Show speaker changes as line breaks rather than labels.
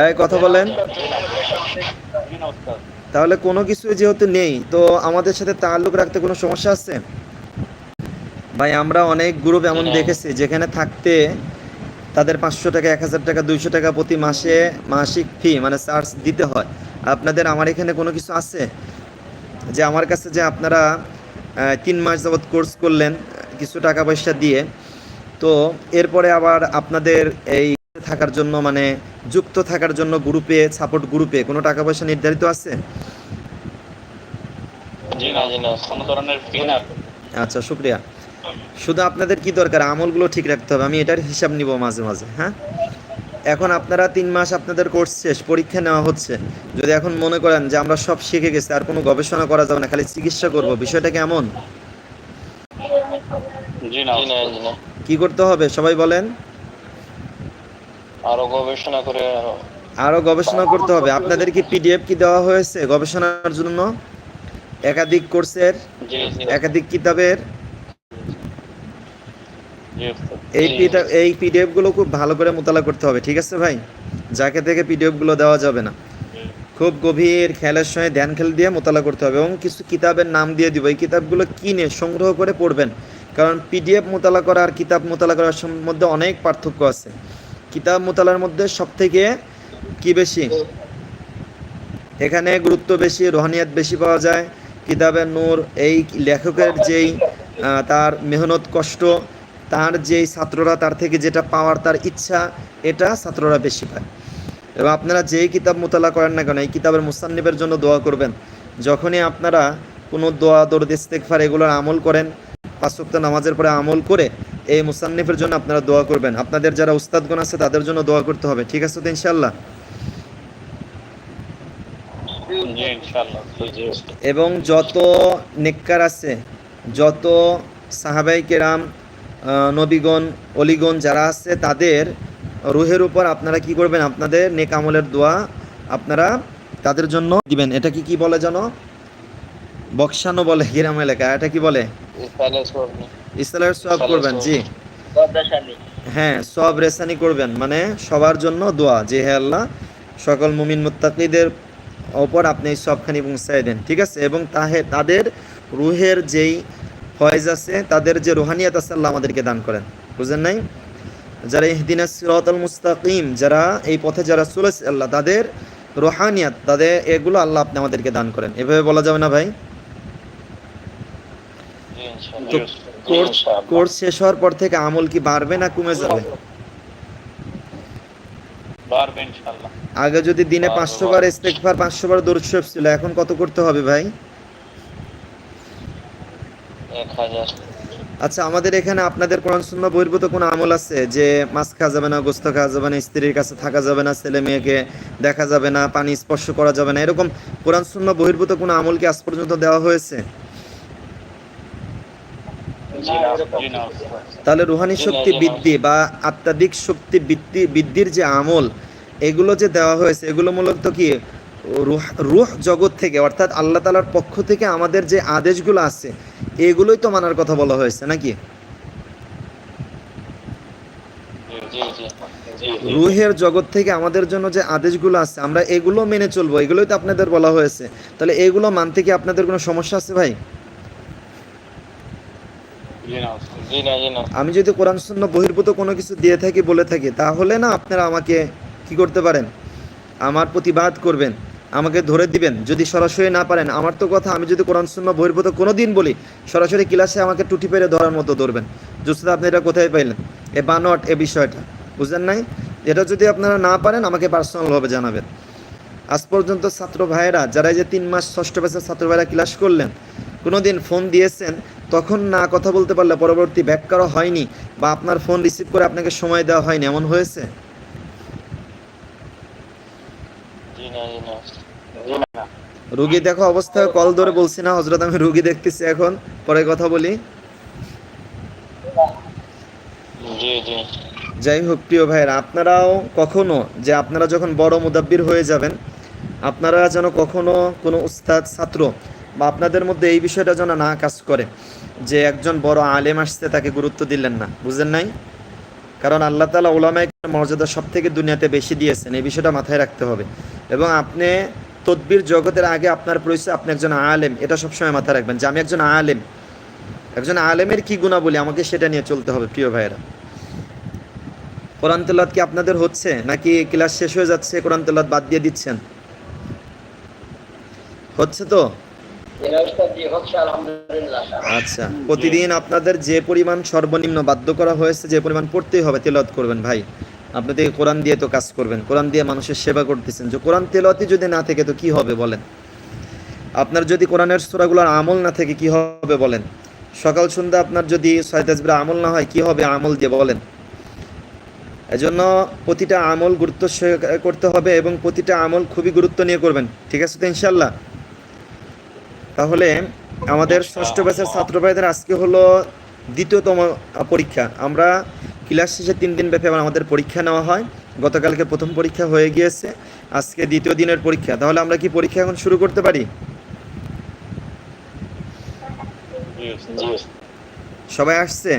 এই কথা বলেন। তাহলে কোনো কিছু যেহেতু নেই তো আমাদের সাথে তাল্লুক রাখতে কোনো সমস্যা আছে? ভাই আমরা অনেক গ্রুপ এমন
হ্যাঁ।
দেখেছি যেখানে থাকতে তাদের পাঁচশো টাকা এক হাজার টাকা দুইশো টাকা প্রতি মাসে মাসিক ফি মানে চার্জ দিতে হয়। আপনাদের আমার এখানে কোনো কিছু আছে? যে আমার কাছে যে আপনারা তিন মাস যাবৎ কোর্স করলেন কিছু টাকা পয়সা দিয়ে তো এরপরে আবার আপনাদের এই থাকার জন্য মানে যুক্ত থাকার জন্য গ্রুপে সাপোর্ট গ্রুপে কোনো টাকা পয়সা নির্ধারিত আছে? আচ্ছা শুক্রিয়া। শুধু আপনাদের কি দরকার? আমলগুলো ঠিক রাখতে হবে। আমি এটার হিসাব নিব মাঝে মাঝে হ্যাঁ? এখন আপনারা তিন মাস আপনাদের কোর্স শেষ পরীক্ষা নেওয়া হচ্ছে। যদি এখন মনে করেন যে আমরা সব শিখে গেছি আর কোনো গবেষণা করা যাবে না খালি চিকিৎসা করব বিষয়টা কেমন? কি করতে হবে? সবাই বলেন।
আরও গবেষণা করে
আরও। গবেষণা করতে হবে। আপনাদের কি পিডিএফ কি দেওয়া হয়েছে গবেষণার জন্য? একাধিক কোর্সের? একাধিক কিতাবের? এই এই পিডিএফগুলো খুব ভালো করে মোতালা করতে হবে ঠিক আছে ভাই? যাকে থেকে পিডিএফগুলো দেওয়া যাবে না। খুব গভীর খেয়ালের সঙ্গে ধ্যান খেল দিয়ে মোতালা করতে হবে এবং কিছু কিতাবের নাম দিয়ে দিব। এই কিতাবগুলো কিনে সংগ্রহ করে পড়বেন। কারণ পিডিএফ মোতালা করা আর কিতাব মোতালা করার মধ্যে অনেক পার্থক্য আছে। কিতাব মোতালার মধ্যে সব থেকে কি বেশি? এখানে গুরুত্ব বেশি, রোহানিয়াত বেশি পাওয়া যায়। কিতাবের নূর, এই লেখকের যেই তার মেহনত, কষ্ট, তার যেই ছাত্ররা, তার থেকে যেটা পাওয়ার তার ইচ্ছা, এটা ছাত্ররা বেশি পায়। এবং আপনারা যেই কিতাব মোতালা করেন না কেন, এই কিতাবের মুসান্নিবের জন্য দোয়া করবেন। যখনই আপনারা কোনো দোয়া, দরদ ইস্তেকফার এগুলোর আমল করেন, পাঁচ সপ্তাহ নামাজের পরে আমল করে এই মুসান্নিফের জন্য আপনারা দোয়া করবেন। আপনাদের যারা উস্তাদগণ আছে তাদের জন্য দোয়া করতে হবে। ঠিক আছে তো ইনশাল্লাহ। এবং যত নেককার আছে যত সাহাবাই কেরাম নবীগণ অলিগণ যারা আছে তাদের রুহের উপর আপনারা কি করবেন? আপনাদের নেক আমলের দোয়া আপনারা তাদের জন্য দিবেন। এটা কি কি বলে জানো? বক্সানো বলে গ্রাম এলাকা। এটা কি বলে। ইসলামের সব করবেন জি। হ্যাঁ সব রেসানি করবেন মানে সবার জন্য দোয়া যে হে আল্লাহ সকল মুমিন মুত্তাকিদের ওপর আপনি এই সবখানি পৌঁছায় দেন ঠিক আছে? এবং তাহে তাদের রুহের যেই ফয়েজ আছে তাদের যে রুহানিয়াত আছে আল্লাহ আমাদেরকে দান করেন বুঝেন নাই? যারা ইহদিনা সিরাতাল মুস্তাকিম যারা এই পথে যারা চলেছে আল্লাহ তাদের রোহানিয়াত তাদের এগুলো আল্লাহ আপনি আমাদেরকে দান করেন এভাবে বলা যাবে না ভাই? তো কোর্স কোর্স শেষ হওয়ার পর থেকে আমল কি বাড়বে না কমে যাবে? আগে যদি দিনে পাঁচশো বার। ইস্তেকফার পাঁচশো বার দরুদ শরীফ ছিল এখন কত করতে হবে ভাই? আচ্ছা আমাদের এখানে আপনাদের কোরআন শূন্য বহির্ভূত কোনো আমল আছে যে মাছ খাওয়া যাবে না গোস্ত খাওয়া যাবে না স্ত্রীর কাছে থাকা যাবে না ছেলে মেয়েকে দেখা যাবে না পানি স্পর্শ করা যাবে না এরকম কোরআন শূন্য বহির্ভূত কোনো আমল কি আজ পর্যন্ত দেওয়া হয়েছে। তাহলে রুহানি শক্তি বৃদ্ধি বা আত্মাধিক শক্তি বৃদ্ধি, বৃদ্ধির যে আমল, এগুলো যে দেওয়া হয়েছে, এগুলো মূলত কি? রুহ রুহ জগৎ থেকে, অর্থাৎ আল্লাহ তালার পক্ষ থেকে আমাদের যে আদেশগুলো আছে, এগুলোই তো মানার কথা বলা হয়েছে, নাকি? রুহের জগৎ থেকে আমাদের জন্য যে আদেশগুলো আছে, আমরা এগুলো মেনে চলবো, এগুলোই তো আপনাদের বলা হয়েছে। তাহলে এগুলো মানতে কি আপনাদের কোনো সমস্যা আছে ভাই
জি না উস্তাদ। জি না জি না
আমি যদি কোরআন শূন্য বহির্ভূত কোনো কিছু দিয়ে থাকি, বলে থাকি, তাহলে না আপনারা আমাকে কি করতে পারেন? আমার প্রতিবাদ করবেন, আমাকে ধরে দিবেন, যদি সরাসরি না পারেন। আমার তো কথা, আমি যদি কোরআন শূন্য বহির্ভূত কোনো দিন বলি, সরাসরি ক্লাসে আমাকে টুটি পেরে ধরার মতো ধরবেন। জুসুদ আপনি এটা কোথায় পাইলেন? এ বানট, এ বিষয়টা, বুঝলেন নাই? এটা যদি আপনারা না পারেন, আমাকে পার্সোনালভাবে জানাবেন। আজ পর্যন্ত ছাত্র ভাইয়েরা, যারা যে তিন মাস ষষ্ঠ ব্যাচের ছাত্র ভাইয়েরা ক্লাস করলেন কোনো দিন ফোন দিয়েছেন তখন না কথা বলতে পারলে পরবর্তী ব্যাক করা হয়নি বা আপনার ফোন রিসিভ করে আপনাকে সময় দেওয়া হয়নি এমন হয়েছে? রুগী দেখো অবস্থায় কল ধরে বলছি না হজরত আমি রুগী দেখতেছি এখন পরে কথা বলি।
জি জি।
যাই হোক প্রিয় ভাইয়েরা আপনারাও কখনো যে আপনারা যখন বড় মুদাব্বির হয়ে যাবেন আপনারা যেন কখনো কোনো উস্তাদ ছাত্র বা আপনাদের মধ্যে এই বিষয়টা যেন না কাজ করে যে একজন বড় আলেম আসছে, তাকে গুরুত্ব দিলেন না। বুঝলেন নাই? কারণ আল্লাহ তালা ওলামায় মর্যাদা সব থেকে দুনিয়াতে বেশি দিয়েছেন, এই বিষয়টা মাথায় রাখতে হবে। এবং আপনি তদ্বির জগতের আগে আপনার পরিচয়, আপনি একজন আলেম, এটা সবসময় মাথায় রাখবেন যে আমি একজন আলেম। একজন আলেমের কি গুণাবলী? আমাকে সেটা নিয়ে চলতে হবে, প্রিয় ভাইয়েরা। কোরআন তেলাত কি আপনাদের হচ্ছে, নাকি ক্লাস শেষ হয়ে যাচ্ছে, কোরআন তেলাত বাদ দিয়ে দিচ্ছেন? হচ্ছে তো? আচ্ছা প্রতিদিন আপনাদের যে পরিমাণ সর্বনিম্ন বাধ্য করা হয়েছে, যে পরিমাণ পড়তেই হবে, তেলাওয়াত করবেন ভাই। আপনি তো কোরআন দিয়ে তো কাজ করবেন, কোরআন দিয়ে মানুষের সেবা করতেছেন। যে কোরআন তেলাওয়াতই যদি না থেকে, তো কি হবে বলেন? আপনার যদি কোরআনের সূরাগুলোর আমল না থেকে, কি হবে বলেন? সকাল সন্ধ্যা আপনার যদি ছয় আমল না হয়, কি হবে আমল দিয়ে বলেন? এজন্য প্রতিটা আমল গুরুত্ব করতে হবে এবং প্রতিটা আমল খুবই গুরুত্ব নিয়ে করবেন। ঠিক আছে তো ইনশাল্লাহ তাহলে আমাদের ষষ্ঠ ব্যাচের ছাত্র ভাইদের আজকে হলো দ্বিতীয়তম পরীক্ষা। আমরা ক্লাস শেষে তিন দিন ব্যাপী আবার আমাদের পরীক্ষা নেওয়া হয়। গতকালকে প্রথম পরীক্ষা হয়ে গিয়েছে আজকে দ্বিতীয় দিনের পরীক্ষা। তাহলে আমরা কি পরীক্ষা এখন শুরু করতে পারি? সবাই আসছে?